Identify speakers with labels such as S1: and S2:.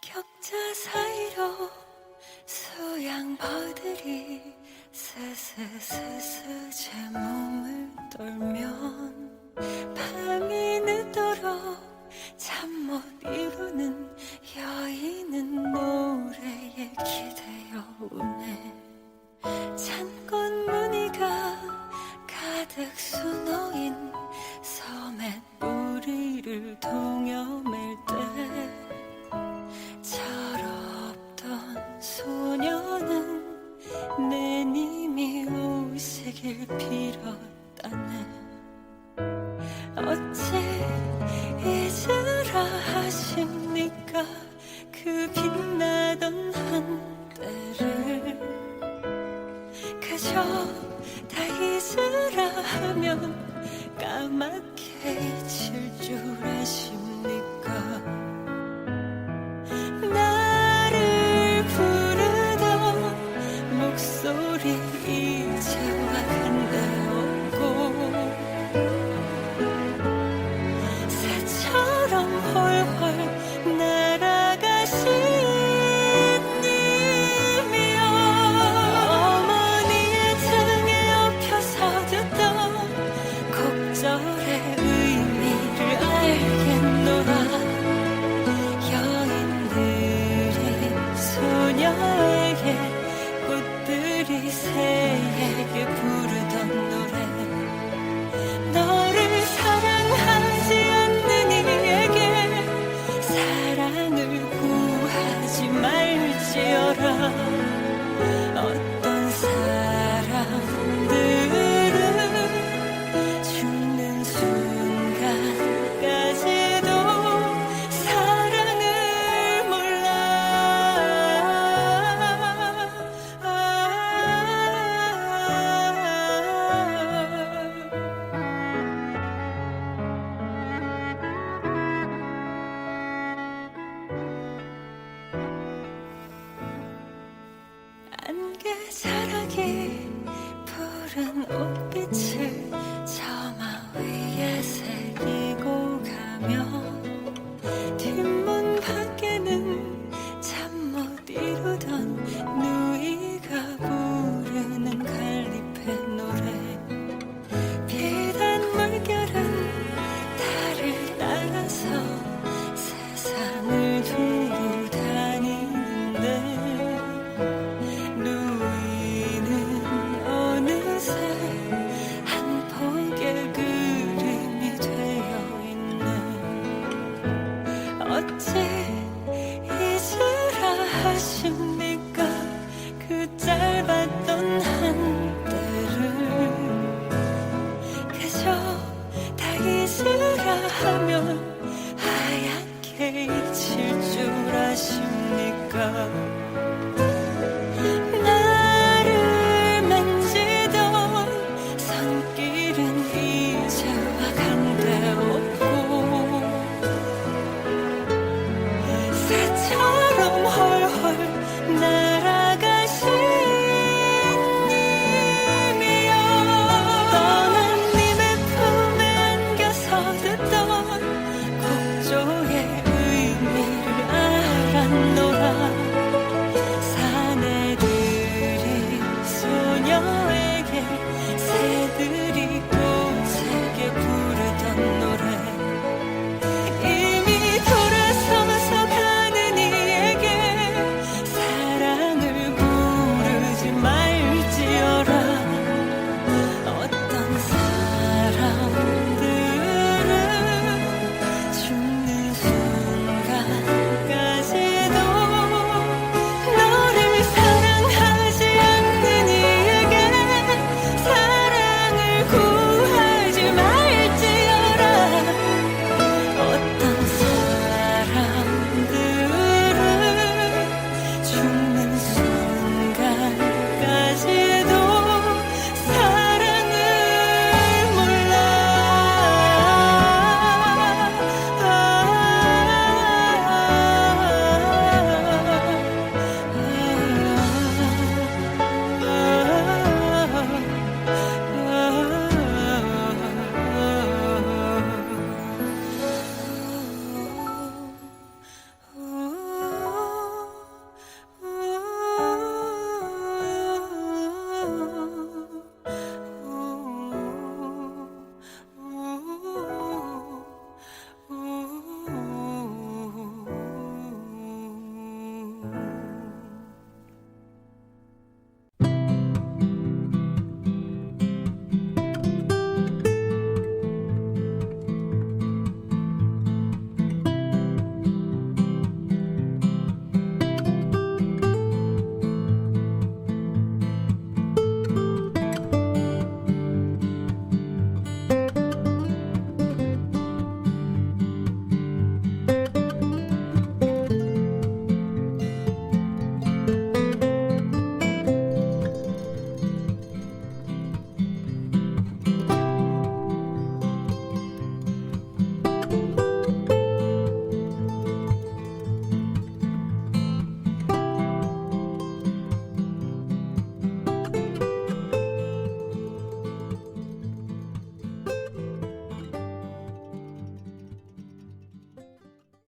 S1: 격자 사이로 수양버들이 스스스스 제 몸을 떨면 밤이 늦도록 잠 못 이루는 여인. 잊으라 하십니까? 그 빛나던 한때를 그저 다 잊으라 하면 까맣게 질줄 아십니까? 그녀에게 꽃들이 새에게 부르던 노래. That's